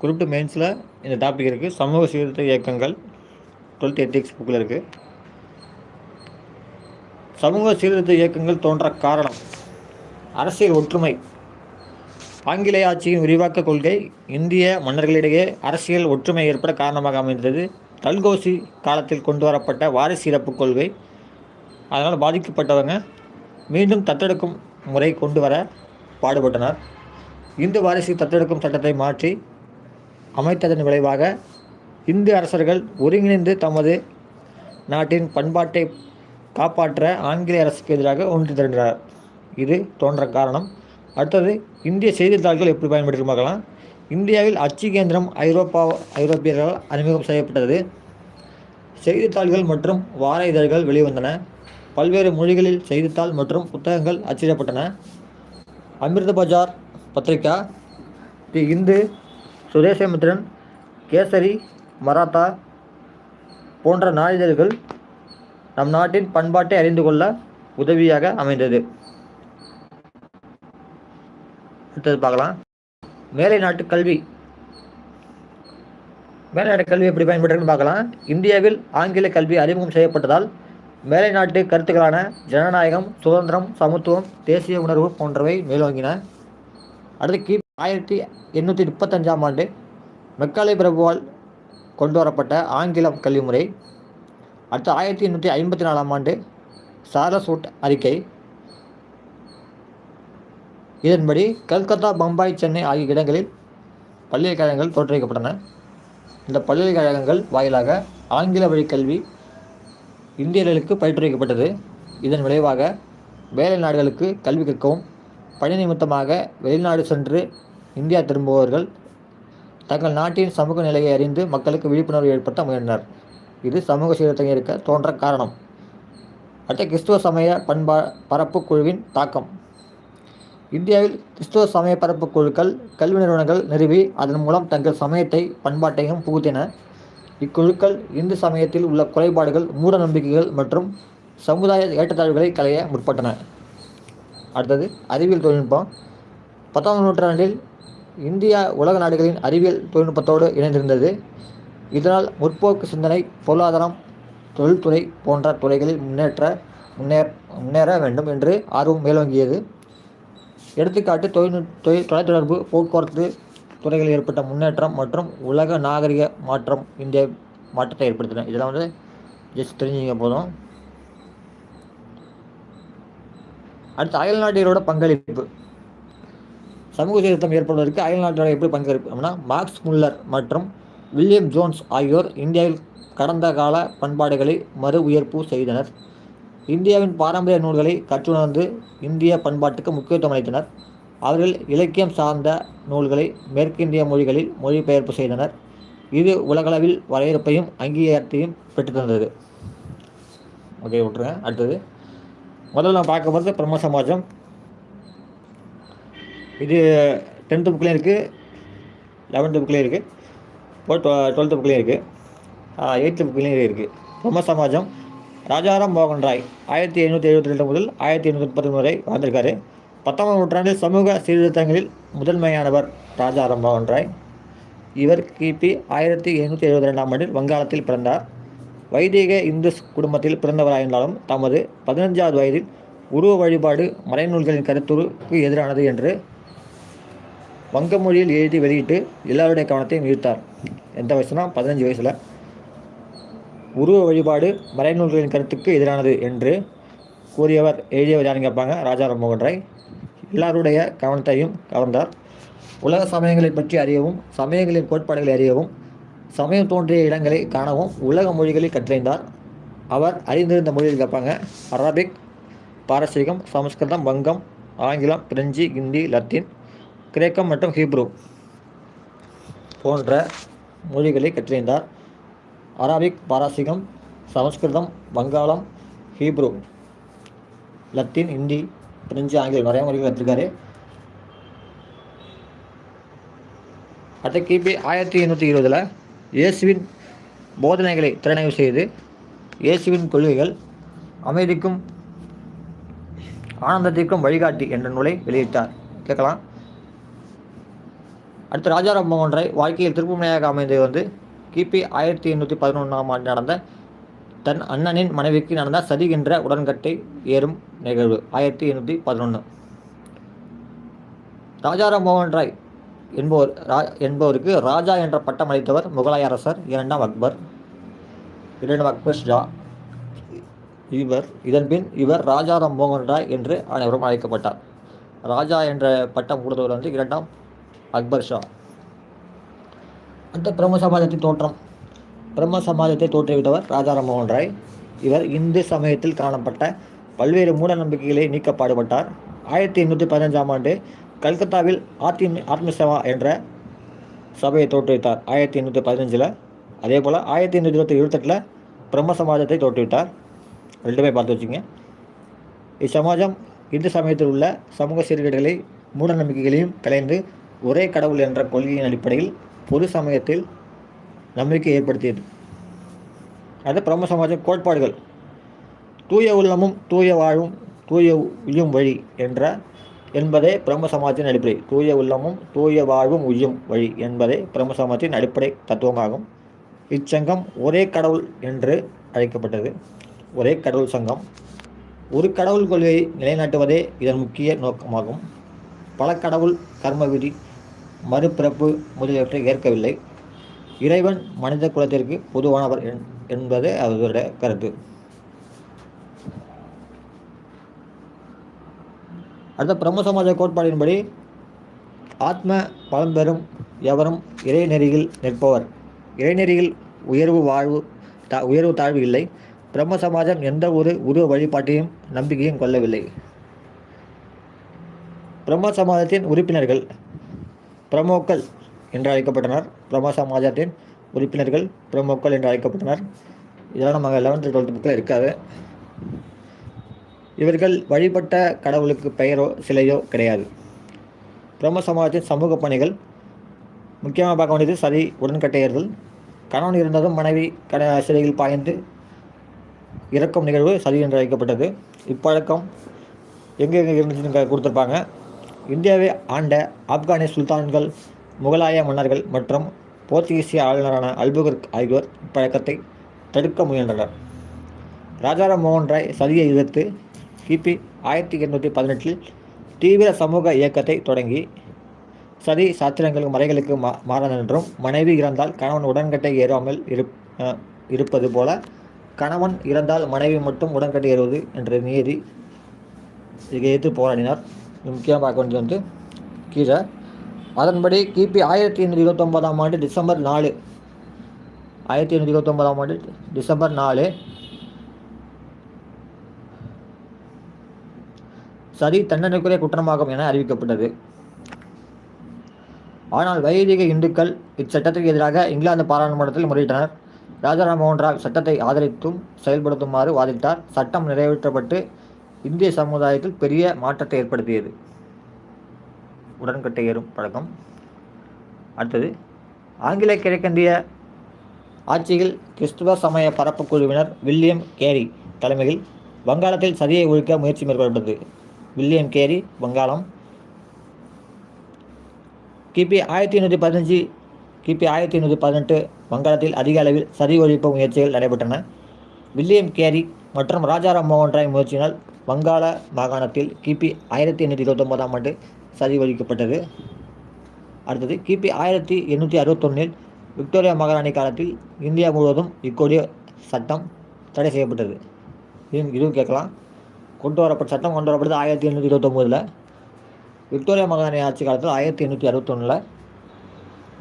Group two மெயின்ஸில் இந்த topic இருக்குது சமூக சீர்திருத்த இயக்கங்கள் டுவெல்த் எத்திக்ஸ் புக்கில் இருக்குது சமூக சீர்திருத்த இயக்கங்கள் தோன்ற காரணம். அரசியல் ஒற்றுமை. ஆங்கிலேய ஆட்சியின் விரிவாக்க கொள்கை இந்திய மன்னர்களிடையே அரசியல் ஒற்றுமை ஏற்பட காரணமாக அமைந்தது. தல்கோசி காலத்தில் கொண்டு வரப்பட்ட வாரிசு இறப்பு கொள்கை. அதனால் பாதிக்கப்பட்டவங்க மீண்டும் தத்தெடுக்கும் முறை கொண்டு வர பாடுபட்டனர். இந்து வாரிசு தத்தெடுக்கும் சட்டத்தை மாற்றி அமைத்ததன் விளைவாக இந்து அரசர்கள் ஒருங்கிணைந்து தமது நாட்டின் பண்பாட்டை காப்பாற்ற ஆங்கிலேய அரசுக்கு எதிராக ஒன்று திரண்டனர். இது தோன்ற காரணம். அடுத்தது இந்திய செய்தித்தாள்கள் எப்படி பயன்படுத்தி பார்க்கலாம். இந்தியாவில் அச்சு கேந்திரம் ஐரோப்பா ஐரோப்பியர்களால் அறிமுகம் செய்யப்பட்டது. செய்தித்தாள்கள் மற்றும் வார இதழ்கள் வெளிவந்தன. பல்வேறு மொழிகளில் செய்தித்தாள் மற்றும் புத்தகங்கள் அச்சிடப்பட்டன. அமிர்த பஜார் பத்திரிகா தி இந்து சுதேசமித்ரன் கேசரி மராத்தா போன்ற நாளிதழ்கள் நம் நாட்டின் பண்பாட்டை அறிந்து கொள்ள உதவியாக அமைந்தது. அடுத்தது பார்க்கலாம். மேலை நாட்டு கல்வி. மேலை நாட்டு கல்வி எப்படி பயன்படுறதுன்னு பார்க்கலாம். இந்தியாவில் ஆங்கில கல்வி அறிமுகம் செய்யப்பட்டதால் மேலை நாட்டு கருத்துக்களான ஜனநாயகம் சுதந்திரம் சமத்துவம் தேசிய உணர்வு போன்றவை மேலோங்கின. அடுத்து கி ஆயிரத்தி எண்ணூற்றி முப்பத்தஞ்சாம் ஆண்டு மெக்காலை பிரபுவால் கொண்டு வரப்பட்ட ஆங்கில கல்வி முறை அடுத்து ஆயிரத்தி எண்ணூற்றி ஐம்பத்தி நாலாம் ஆண்டு சாரஸ்வூட் அறிக்கை. இதன்படி கல்கத்தா பம்பாய் சென்னை ஆகிய இடங்களில் பல்கலைக்கழகங்கள் தோற்றுவிக்கப்பட்டன. இந்த பல்கலைக்கழகங்கள் வாயிலாக ஆங்கில வழி கல்வி இந்தியர்களுக்கு பயிற்றுவிக்கப்பட்டது. இதன் விளைவாக வேலை நாடுகளுக்கு கல்வி கற்கவும் பணி நிமித்தமாக வெளிநாடு சென்று இந்தியா திரும்புபவர்கள் தங்கள் நாட்டின் சமூக நிலையை அறிந்து மக்களுக்கு விழிப்புணர்வு ஏற்படுத்த முயன்றனர். இது சமூக சீர்திருத்தம் இருக்க தோன்ற காரணம். அடுத்த கிறிஸ்துவ சமய பண்பா பரப்பு குழுவின் தாக்கம். இந்தியாவில் கிறிஸ்துவ சமய பரப்பு குழுக்கள் கல்வி நிறுவனங்கள் நிறுவி அதன் மூலம் தங்கள் சமயத்தை பண்பாட்டையும் புகுத்தின. இக்குழுக்கள் இந்து சமயத்தில் உள்ள குறைபாடுகள் மூட நம்பிக்கைகள் மற்றும் சமுதாய ஏற்றத்தாழ்வுகளை களைய முற்பட்டன. அடுத்தது அறிவியல் தொழில்நுட்பம். பத்தாம் நூற்றாண்டில் இந்தியா உலக நாடுகளின் அறிவியல் தொழில்நுட்பத்தோடு இணைந்திருந்தது. இதனால் முற்போக்கு சிந்தனை பொருளாதாரம் தொழில்துறை போன்ற துறைகளில் முன்னேற்ற முன்னேற முன்னேற வேண்டும் என்று ஆர்வம் மேலோங்கியது. எடுத்துக்காட்டு தொழில்நுட் தொழில் தொலைத்தொடர்பு போக்குவரத்து துறைகளில் ஏற்பட்ட முன்னேற்றம் மற்றும் உலக நாகரிக மாற்றம் இந்திய மாற்றத்தை ஏற்படுத்தின. இதெல்லாம் வந்து ஜஸ்ட் தெரிஞ்சுங்க போதும். அடுத்து அயல்நாட்டியரோட பங்களிப்பு. சமூக சீர்திருத்தம் ஏற்படுவதற்கு அயல்நாட்டினரோட எப்படி பங்களிப்பு அப்படின்னா மார்க்ஸ் முல்லர் மற்றும் வில்லியம் ஜோன்ஸ் ஆகியோர் இந்தியாவில் கடந்த கால பண்பாடுகளை மறு உயர்ப்பு செய்தனர். இந்தியாவின் பாரம்பரிய நூல்களை கற்றுணர்ந்து இந்திய பண்பாட்டுக்கு முக்கியத்துவம் அளித்தனர். அவர்கள் இலக்கியம் சார்ந்த நூல்களை மேற்கிந்திய மொழிகளில் மொழிபெயர்ப்பு செய்தனர். இது உலகளவில் வரவேற்பையும் அங்கீகாரத்தையும் பெற்றுத்தந்தது. ஓகே விட்டுருங்க. அடுத்தது. முதல்ல நான் பார்க்க போகிறது பிரம்ம சமாஜம். இது டென்த்து புக்லேயும் இருக்குது லெவன்த்து புக்லேயும் இருக்குது இப்போ டுவெல்த்து புக்லேயும் இருக்குது எயித்து புக்லேயும் இருக்குது பிரம்ம சமாஜம் ராஜாராம் மோகன் ராய் ஆயிரத்தி எழுநூற்றி எழுபத்தி ரெண்டு முதல் ஆயிரத்தி எண்ணூற்றி முப்பத்தி வரை வாழ்ந்திருக்காரு பத்தொன்பதாம் நூற்றாண்டில் சமூக சீர்திருத்தங்களில் முதன்மையானவர் ராஜாராம் மோகன் ராய். இவர் கிபி ஆயிரத்தி எழுநூற்றி எழுபத்தி ரெண்டாம் ஆண்டில் வங்காளத்தில் பிறந்தார். வைதிக இந்து குடும்பத்தில் பிறந்தவராயிருந்தாலும் தமது பதினஞ்சாவது வயதில் உருவ வழிபாடு மறைநூல்களின் கருத்துருக்கு எதிரானது என்று வங்க மொழியில் எழுதி வெளியிட்டு எல்லாருடைய கவனத்தையும் ஈர்த்தார். எந்த வயசுனா பதினஞ்சு வயசில். உருவ வழிபாடு மறைநூல்களின் கருத்துக்கு எதிரானது என்று கூறியவர் எழுதியவர் யாருன்னு கேட்பாங்க? ராஜா ராம்மோகன் ராய். எல்லாருடைய கவனத்தையும் கவர்ந்தார். உலக சமயங்களை பற்றி அறியவும் சமயங்களின் கோட்பாடுகளை அறியவும் சமயம் தோன்றிய இடங்களை காணவும் உலக மொழிகளை கற்றறிந்தார். அவர் அறிந்திருந்த மொழியில் கேட்பாங்க? அரபிக் பாரசீகம் சமஸ்கிருதம் வங்கம் ஆங்கிலம் பிரெஞ்சு ஹிந்தி லத்தீன் கிரேக்கம் மற்றும் ஹீப்ரு போன்ற மொழிகளை கற்றிருந்தார். அராபிக் பாரசீகம் சமஸ்கிருதம் வங்காளம் ஹீப்ரு லத்தீன் ஹிந்தி பிரெஞ்சு ஆங்கிலம் நிறைய மொழிகள் கற்றுக்காரு அடுத்த கிபி ஆயிரத்தி எண்ணூற்றி இருபதில் இயேசுவின் போதனைகளை திறனாய்வு செய்து இயேசுவின் கொள்கைகள் அமைதிக்கும் ஆனந்தத்திற்கும் வழிகாட்டி என்ற நூலை வெளியிட்டார். கேட்கலாம். அடுத்து ராஜாராம் மோகன் ராய் வாழ்க்கையில் திருப்புமுனையாக அமைந்தது வந்து கிபி ஆயிரத்தி எண்ணூற்றி பதினொன்றாம் ஆண்டு நடந்த தன் அண்ணனின் மனைவிக்கு நடந்த சதி என்ற உடன்கட்டை ஏறும் நிகழ்வு. ஆயிரத்தி எண்ணூற்றி பதினொன்று ராஜாராம் மோகன் ராய் என்பவர் ரா என்பவருக்கு ராஜா என்ற பட்டம் அளித்தவர் முகலாய அரசர் இரண்டாம் அக்பர் இரண்டாம் அக்பர் ஷா இவர் இதன்பின் இவர் ராஜாராம் மோகன் ராய் என்று அனைவரும் அழைக்கப்பட்டார். ராஜா என்ற பட்டம் கொடுத்தவர் வந்து இரண்டாம் அக்பர் ஷா. அந்த பிரம்ம சமாஜத்தின் தோற்றம். பிரம்ம சமாஜத்தை தோற்றுவித்தவர் ராஜாராம் மோகன் ராய். இவர் இந்து சமயத்தில் காணப்பட்ட பல்வேறு மூட நம்பிக்கைகளை நீக்க பாடுபட்டார். ஆயிரத்தி எண்ணூற்றி பதினஞ்சாம் ஆண்டு கல்கத்தாவில் ஆத்தி ஆத்மசேவா என்ற சபையை தோற்றுவித்தார். ஆயிரத்தி எண்ணூற்றி பதினஞ்சில். அதே போல் ஆயிரத்தி எண்ணூற்றி இருபத்தி இருபத்தெட்டில் பிரம்ம சமாஜத்தை தோற்றுவித்தார். ரெண்டுமே பார்த்து வச்சுங்க இச்சமாஜம் இந்து சமயத்தில் உள்ள சமூக சீர்கேடுகளை மூட நம்பிக்கைகளையும் கலைந்து ஒரே கடவுள் என்ற கொள்கையின் அடிப்படையில் பொது சமயத்தில் நம்பிக்கை ஏற்படுத்தியது. அது பிரம்ம சமாஜ கோட்பாடுகள். தூய உள்ளமும் தூய வாழும் தூய உயும் வழி என்ற என்பதே பிரம்ம சமாஜத்தின் அடிப்படை. தூய உள்ளமும் தூய வாழ்வும் உயும் வழி என்பதே பிரம்ம சமாஜத்தின் அடிப்படை தத்துவமாகும். இச்சங்கம் ஒரே கடவுள் என்று அழைக்கப்பட்டது. ஒரே கடவுள் சங்கம். ஒரு கடவுள் கொள்கையை நிலைநாட்டுவதே இதன் முக்கிய நோக்கமாகும். பல கடவுள் கர்ம விதி மறுபிறப்பு முதலியவற்றை ஏற்கவில்லை. இறைவன் மனித குலத்திற்கு பொதுவானவர் என்- என்பது அவருடைய கருத்து. அடுத்த பிரம்ம சமாஜ கோட்பாடின்படி ஆத்ம பலம்பெறும் எவரும் இறைநெறியில் நிற்பவர். இறைநெறியில் உயர்வு வாழ்வு தா உயர்வு தாழ்வு இல்லை. பிரம்ம சமாஜம் எந்த ஒரு உருவ வழிபாட்டையும் நம்பிக்கையும் கொள்ளவில்லை. பிரம்ம சமாஜத்தின் உறுப்பினர்கள் பிரமோக்கள் என்று அழைக்கப்பட்டனர். பிரம்ம சமாஜத்தின் உறுப்பினர்கள் பிரமோக்கள் என்று அழைக்கப்பட்டனர். இதெல்லாம் நம்ம லெவன்த்து டுவெல்த்து புக்கில் இருக்காது. இவர்கள் வழிபட்ட கடவுளுக்கு பெயரோ சிலையோ கிடையாது. பிரம்ம சமாஜத்தின் சமூக பணிகள் முக்கியமாக பார்க்க வேண்டியது சதி உடன்கட்டையர்கள். கணவன் இருந்ததும் மனைவி கட சிலையில் பாய்ந்து இறக்கும் நிகழ்வு சதி என்று அழைக்கப்பட்டது. இப்பழக்கம் எங்கே எங்கே இருந்துச்சுன்னு கொடுத்துருப்பாங்க. இந்தியாவை ஆண்ட ஆப்கானிய சுல்தான்கள் முகலாய மன்னர்கள் மற்றும் போர்த்துகீசிய ஆளுநரான அல்புகர்க் ஆகியோர் இப்பழக்கத்தை தடுக்க முயன்றனர். ராஜாராம் மோகன் ராய் சதியை எதிர்த்து கிபி ஆயிரத்தி எண்ணூற்றி பதினெட்டில் தீவிர சமூக இயக்கத்தை தொடங்கி சதி சாத்திரங்களுக்கு மறைகளுக்கு மா மாறனென்றும் மனைவி இறந்தால் கணவன் உடன்கட்டை ஏறாமல் இரு இருப்பது போல கணவன் இறந்தால் மனைவி மட்டும் உடன்கட்டை ஏறுவது என்ற நீதி இதை எதிர்த்து போராடினார். முக்கியமாக பார்க்க வேண்டியது வந்து கீழே. அதன்படி கிபி ஆயிரத்தி எண்ணூற்றி இருபத்தொன்பதாம் ஆண்டு டிசம்பர் நாலு. ஆயிரத்தி எண்ணூற்றி இருபத்தொன்பதாம் ஆண்டு டிசம்பர் நாலு. சதி தண்டனைக்குரிய குற்றமாகும் என அறிவிக்கப்பட்டது. ஆனால் வைதிக இந்துக்கள் இச்சட்டத்திற்கு எதிராக இங்கிலாந்து பாராளுமன்றத்தில் முறையிட்டனர். ராஜாராம் மோகன் ராய் சட்டத்தை ஆதரித்தும் செயல்படுத்துமாறு வாதிட்டார். சட்டம் நிறைவேற்றப்பட்டு இந்திய சமுதாயத்தில் பெரிய மாற்றத்தை ஏற்படுத்தியது. உடன்கட்டை ஏறும் பழக்கம். அடுத்தது ஆங்கில கிழக்கிந்திய ஆட்சியில் கிறிஸ்துவ சமய பரப்பு குழுவினர் வில்லியம் கேரி தலைமையில் வங்காளத்தில் சதியை ஒழிக்க முயற்சி மேற்கொள்ளப்பட்டது. வில்லியம் கேரி வங்காளம். கிபி ஆயிரத்தி எண்ணூற்றி பதினஞ்சு கிபி ஆயிரத்தி எண்ணூற்றி பதினெட்டு வங்காளத்தில் அதிக அளவில் சதி ஒழிப்பு முயற்சிகள் நடைபெற்றன. வில்லியம் கேரி மற்றும் ராஜாராம் மோகன் ராய் முயற்சியினால் வங்காள மாகாணத்தில் கிபி ஆயிரத்தி எண்ணூற்றி இருபத்தொம்போதாம் ஆண்டு சதி ஒழிக்கப்பட்டது அடுத்தது கிபி ஆயிரத்தி எண்ணூற்றி அறுபத்தொன்னில் விக்டோரியா மகாராணி காலத்தில் இந்தியா முழுவதும் இக்கொடிய சட்டம் தடை செய்யப்பட்டது. இதுவும் இதுவும் கேட்கலாம். கொண்டு வரப்பட்ட சட்டம் கொண்டு வரப்பட்டது ஆயிரத்தி எண்ணூற்றி இருபத்தொம்போதில் விக்டோரியா மகாராணி ஆட்சி காலத்தில் ஆயிரத்தி எண்ணூற்றி அறுபத்தொன்னில்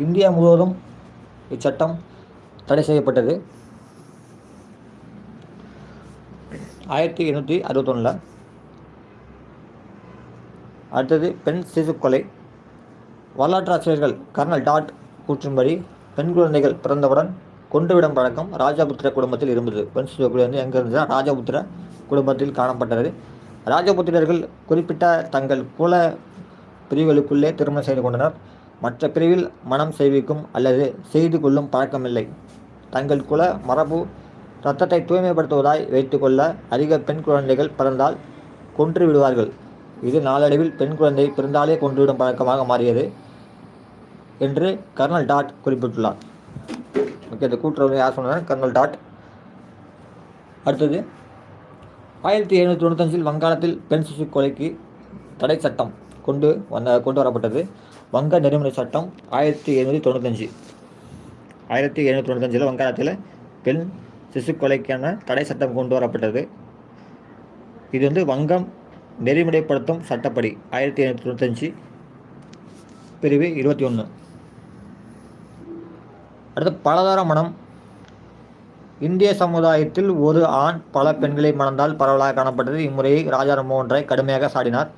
இந்தியா முழுவதும் இச்சட்டம் தடை செய்யப்பட்டது. ஆயிரத்தி எண்ணூற்றி அறுபத்தொன்னில் அடுத்தது பெண் சிசு கொலை. வரலாற்று ஆசிரியர்கள் கர்னல் டாட் கூற்றின்படி பெண் குழந்தைகள் பிறந்தவுடன் கொண்டுவிடும் பழக்கம் ராஜபுத்திர குடும்பத்தில் இருந்தது. பெண் சிசு கொலை வந்து எங்கே இருந்ததுன்னா ராஜபுத்திர குடும்பத்தில் காணப்பட்டது. ராஜபுத்திரர்கள் குறிப்பிட்ட தங்கள் குல பிரிவுகளுக்குள்ளே திருமணம் செய்து கொண்டனர். மற்ற பிரிவில் மனம் செய்விக்கும் அல்லது செய்து கொள்ளும் பழக்கமில்லை. தங்கள் குல மரபு ரத்தத்தை தூய்மைப்படுத்துவதாய் வைத்துக்கொள்ள அதிக பெண் குழந்தைகள் பிறந்தால் கொன்று விடுவார்கள். இது நாளடைவில் பெண் குழந்தை பிறந்தாலே கொன்றுவிடும் பழக்கமாக மாறியது என்று கர்னல் டாட் குறிப்பிட்டுள்ளார். ஓகே இந்த கூட்டுறவு யார் சொன்னார்? Colonel Tod. அடுத்தது ஆயிரத்தி எழுநூற்றி தொண்ணூத்தஞ்சில் வங்காளத்தில் பெண் சிசு கொலைக்கு தடை சட்டம் கொண்டு வந்த கொண்டு வரப்பட்டது. வங்க நெறிமுறை சட்டம் ஆயிரத்தி எழுநூற்றி தொண்ணூத்தஞ்சு. ஆயிரத்தி எழுநூற்றி தொண்ணூத்தஞ்சில் வங்காளத்தில் பெண் சிசு கொலைக்கான தடை சட்டம் கொண்டு வரப்பட்டது. இது வந்து வங்கம் நெறிமுறைப்படுத்தும் சட்டப்படி ஆயிரத்தி எழுநூற்றி தொண்ணூத்தஞ்சு பிரிவு இருபத்தி ஒன்று அடுத்து பலதார மனம். இந்திய சமுதாயத்தில் ஒரு ஆண் பல பெண்களை மணந்தால் பரவலாக காணப்பட்டது. இம்முறையை ராஜா ராம்மோகன் ராய் கடுமையாக சாடினார்.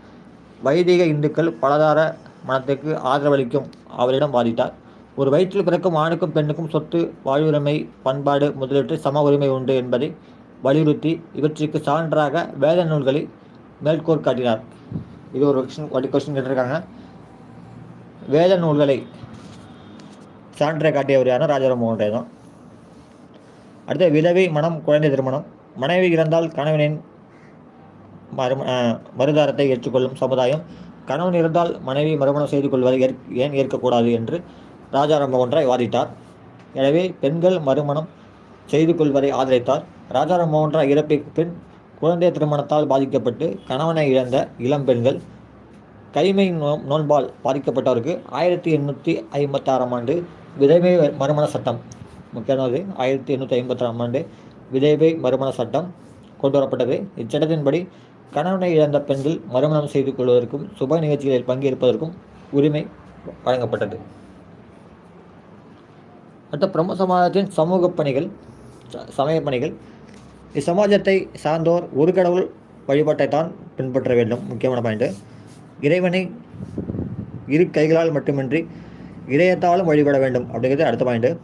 வைதிக இந்துக்கள் பலதார மனத்திற்கு ஆதரவளிக்கும் அவரிடம் வாதிட்டார். ஒரு வயிற்றில் பிறக்கும் ஆணுக்கும் பெண்ணுக்கும் சொத்து வாழ்வுரிமை பண்பாடு முதலீட்டு சம உரிமை உண்டு என்பதை வலியுறுத்தி இவற்றிற்கு சான்றாக வேத நூல்களை மேற்கோள் காட்டினார். இது ஒரு கொஸ்டின் ஒரு கொஸ்டின் கேட்டிருக்காங்க. வேத நூல்களை சான்றை காட்டியவர் யாருன்னா ராஜாராம் மோகன் ராய் தான். அடுத்து விதவை மனம் குழந்தை திருமணம். மனைவி இறந்தால் கணவனின் மறு மறுதாரத்தை ஏற்றுக்கொள்ளும் சமுதாயம். கணவன் இருந்தால் மனைவி மறுமணம் செய்து கொள்வதை ஏற் ஏன் ஏற்கக்கூடாது என்று ராஜாராம் மோகன் ராய் வாதிட்டார். எனவே பெண்கள் மறுமணம் செய்து கொள்வதை ஆதரித்தார். ராஜாராம் மோகன் ராய் இறப்பிற்கு பின் குழந்தை திருமணத்தால் பாதிக்கப்பட்டு கணவனை இழந்த இளம் பெண்கள் கைமை நோ நோன்பால் பாதிக்கப்பட்டவருக்கு ஆயிரத்தி எண்ணூற்றி ஐம்பத்தாறாம் ஆண்டு விதவை மறுமண சட்டம். முக்கியமானது ஆயிரத்தி எண்ணூற்றி ஐம்பத்தாறாம் ஆண்டு விதவை மறுமண சட்டம் கொண்டு வரப்பட்டது இச்சட்டத்தின்படி கணவனை இழந்த பெண்கள் மறுமணம் செய்து கொள்வதற்கும் சுப நிகழ்ச்சிகளில் பங்கேற்பதற்கும் உரிமை வழங்கப்பட்டது. அடுத்த பிரம்ம சமாஜத்தின் சமூக பணிகள் ச- சமய பணிகள். இச்சமாஜத்தை சார்ந்தோர் ஒரு கடவுள் வழிபாட்டை தான் பின்பற்ற வேண்டும். முக்கியமான பாயிண்ட்டு இறைவனை இரு கைகளால் மட்டுமின்றி இதயத்தாலும் வழிபட வேண்டும் அப்படிங்கிறது அடுத்த பாயிண்ட்டு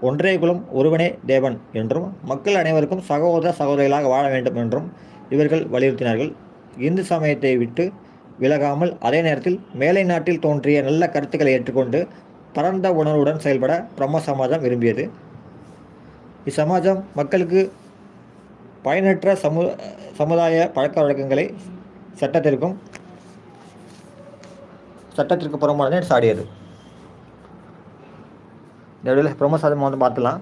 ஒன்றே குலம் ஒருவனே தேவன் என்றும் மக்கள் அனைவருக்கும் சகோதர சகோதரிகளாக வாழ வேண்டும் என்றும் இவர்கள் வலியுறுத்தினார்கள். இந்து சமயத்தை விட்டு விலகாமல் அதே நேரத்தில் மேலை நாட்டில் தோன்றிய நல்ல கருத்துக்களை ஏற்றுக்கொண்டு பரந்த உணர்வுடன் செயல்பட பிரம்ம சமாஜம் விரும்பியது. இச்சமாஜம் மக்களுக்கு பயனற்ற சமு சமுதாய பழக்க வழக்கங்களை சட்டத்திற்கும் சட்டத்திற்கு புறம்பானதை சாடியது. இந்த வீடியோவில் பிரம்மசமாஜம் வந்து பார்த்துலாம்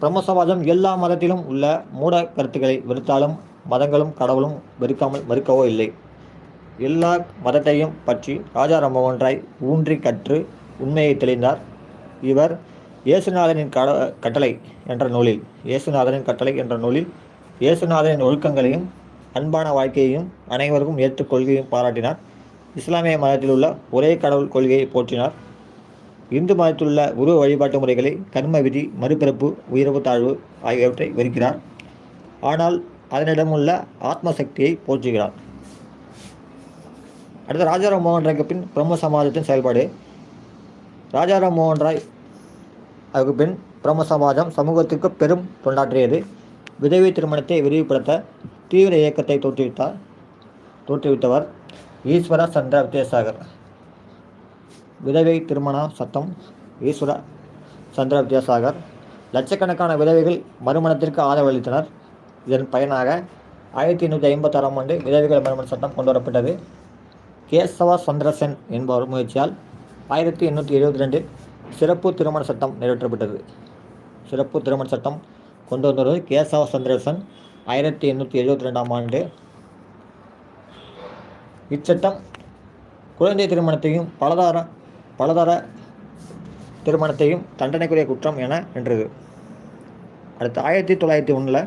பிரம்மசமாஜம் எல்லா மதத்திலும் உள்ள மூட கருத்துக்களை வெறுத்தாலும் மதங்களும் கடவுளும் வெறுக்காமல் மறுக்கவோ இல்லை. எல்லா மதத்தையும் பற்றி ராஜா ராமமோகன் ராய் ஊன்றி கற்று உண்மையை தெளிந்தார். இவர் இயேசுநாதனின் கட கட்டளை என்ற நூலில் இயேசுநாதனின் கட்டளை என்ற நூலில் இயேசுநாதனின் ஒழுக்கங்களையும் அன்பான வாழ்க்கையையும் அனைவருக்கும் ஏற்றுக் கொள்கையும் பாராட்டினார். இஸ்லாமிய மதத்தில் உள்ள ஒரே கடவுள் கொள்கையை போற்றினார். இந்து மதத்தில் உள்ள உருவ வழிபாட்டு முறைகளை கர்ம விதி மறுபிறப்பு உயர்வு தாழ்வு ஆகியவற்றை வெறுக்கிறார். ஆனால் அதனிடமுள்ள ஆத்ம சக்தியை போற்றுகிறார். அடுத்த ராஜாராம் மோகன் ராய்க்கு பின் பிரம்ம சமாஜத்தின் செயல்பாடு. ராஜாராம் மோகன் ராய் அதுக்கு பின் பிரம்ம சமாஜம் சமூகத்திற்கு பெரும் தொண்டாற்றியது. விதவை திருமணத்தை விரிவுபடுத்த தீவிர இயக்கத்தை தோற்றுவித்தார். தோற்றுவித்தவர் ஈஸ்வர சந்திர வித்யாசாகர் விதவை திருமண சட்டம் ஈஸ்வர சந்திர வித்யாசாகர் லட்சக்கணக்கான விதவைகள் மறுமணத்திற்கு ஆதரவளித்தனர். இதன் பயனாக ஆயிரத்தி எண்ணூற்றி ஐம்பத்தாறாம் ஆண்டு விதவைகள் மறுமண சட்டம் கொண்டு வரப்பட்டது. கேசவ சந்திரசென் என்பவர் முயற்சியால் ஆயிரத்தி எண்ணூற்றி எழுபத்தி ரெண்டில் சிறப்பு திருமண சட்டம் நிறைவேற்றப்பட்டது. சிறப்பு திருமண சட்டம் கொண்டு வந்தது கேசவ சந்திரசன் ஆயிரத்தி எண்ணூற்றி எழுபத்தி ரெண்டாம் ஆண்டு. இச்சட்டம் குழந்தை திருமணத்தையும் பலதார பலதார திருமணத்தையும் தண்டனைக்குரிய குற்றம் என நின்றது. அடுத்து ஆயிரத்தி தொள்ளாயிரத்தி ஒன்றில்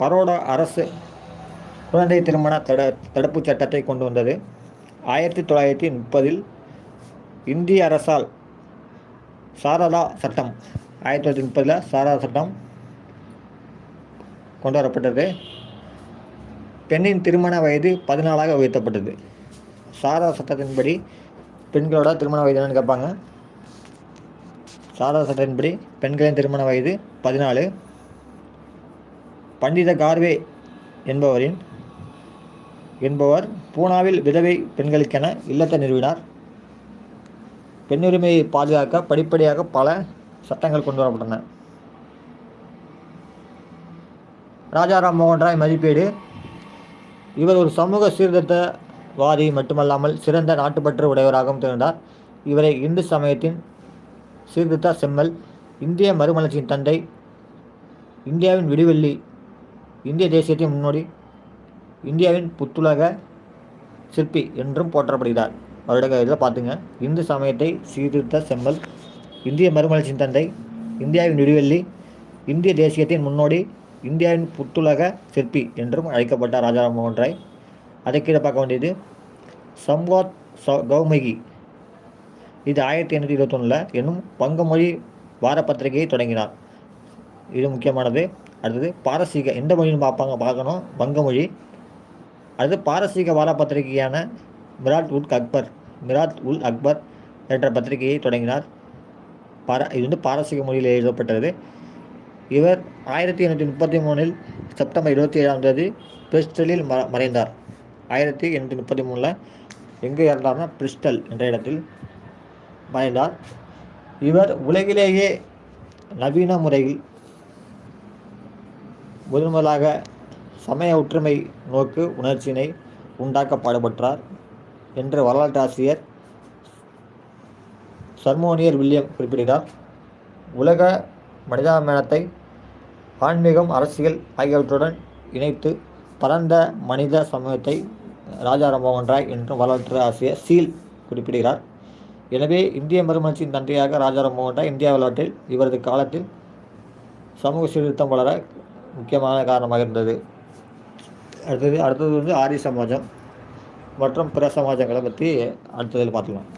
பரோடா அரசு குழந்தை திருமண தட தடுப்புச் சட்டத்தை கொண்டு வந்தது. ஆயிரத்தி தொள்ளாயிரத்தி முப்பதில் இந்திய அரசால் சாரதா சட்டம் ஆயிரத்தி தொள்ளாயிரத்தி முப்பதில் சாரதா சட்டம் கொண்டு வரப்பட்டது பெண்ணின் திருமண வயது பதினாலாக உயர்த்தப்பட்டது. சாரதா சட்டத்தின்படி பெண்களோட திருமண வயது என்னன்னு கேட்பாங்க. சாரதா சட்டத்தின்படி பெண்களின் திருமண வயது பதினாலு. பண்டித கார்வே என்பவரின் என்பவர் பூனாவில் விதவை பெண்களுக்கென இல்லத்தை நிறுவினார். பெண்ணுரிமையை பாதுகாக்க படிப்படியாக பல சட்டங்கள் கொண்டு வரப்பட்டன. ராஜாராம் மோகன் ராய் மதிப்பீடு. இவர் ஒரு சமூக சீர்திருத்தவாதி மட்டுமல்லாமல் சிறந்த நாட்டுப்பற்று உடையவராகவும் திகழ்ந்தார். இவரை இந்து சமயத்தின் சீர்திருத்த செம்மல் இந்திய மறுமலர்ச்சியின் தந்தை இந்தியாவின் விடிவெள்ளி இந்திய தேசியத்தின் முன்னோடி இந்தியாவின் புத்துலக சிற்பி என்றும் போற்றப்படுகிறார். அவருடைய இதில் பார்த்துங்க. இந்து சமயத்தை சீர்திருத்த செம்மல் இந்திய மறுமலர்ச்சியின் தந்தை இந்தியாவின் விடிவெள்ளி இந்திய தேசியத்தின் முன்னோடி இந்தியாவின் புத்துலக சிற்பி என்றும் அழைக்கப்பட்டார் ராஜாராம் மோகன் ராய். அதை கீழே பார்க்க வேண்டியது சம்வாத் ச- கௌமகி. இது ஆயிரத்தி எண்ணூற்றி இருபத்தொன்னில் என்னும் வங்கமொழி வார பத்திரிகையை தொடங்கினார். இது முக்கியமானது. அடுத்தது பாரசீக எந்த மொழின்னு பார்ப்பாங்க பார்க்கணும். வங்கமொழி. அடுத்து பாரசீக வார பத்திரிகையான மிராட் உல் அக்பர் மிராத் உல் அக்பர் என்ற பத்திரிகையை தொடங்கினார். பார இது வந்து பாரசீக மொழியில் எழுதப்பட்டது. இவர் ஆயிரத்தி எண்ணூற்றி முப்பத்தி மூணில் செப்டம்பர் இருபத்தி ஏழாம் தேதி பிரிஸ்டலில் ம மறைந்தார். ஆயிரத்தி எண்ணூற்றி முப்பத்தி மூணில் எங்கே இறந்தார்னா பிரிஸ்டல் என்ற இடத்தில் மறைந்தார். இவர் உலகிலேயே நவீன முறையில் முதன்முதலாக சமய ஒற்றுமை நோக்கு உணர்ச்சியினை உண்டாக்க பாடுபட்டார். என்று வரலாற்றாசிரியர் சர்மோனியர் வில்லியம் குறிப்பிடுகிறார். உலக மனிதாபிமானத்தை ஆன்மீகம் அரசியல் ஆகியவற்றுடன் இணைத்து பரந்த மனித சமூகத்தை ராஜாராமோகன் ராய் என்றும் வரலாற்று ஆசிரியர் சீல் குறிப்பிடுகிறார். எனவே இந்திய மறுமலர்ச்சியின் தந்தையாக ராஜாராமோகன் ராய் இந்தியா வரலாற்றில் இவரது காலத்தில் சமூக சீர்திருத்தம் வளர முக்கியமான காரணமாக இருந்தது. அடுத்தது அடுத்தது வந்து ஆரிய சமாஜம். மற்றும் பிற சமாஜங்களை பற்றி அடுத்ததில் பார்த்துக்கலாம்.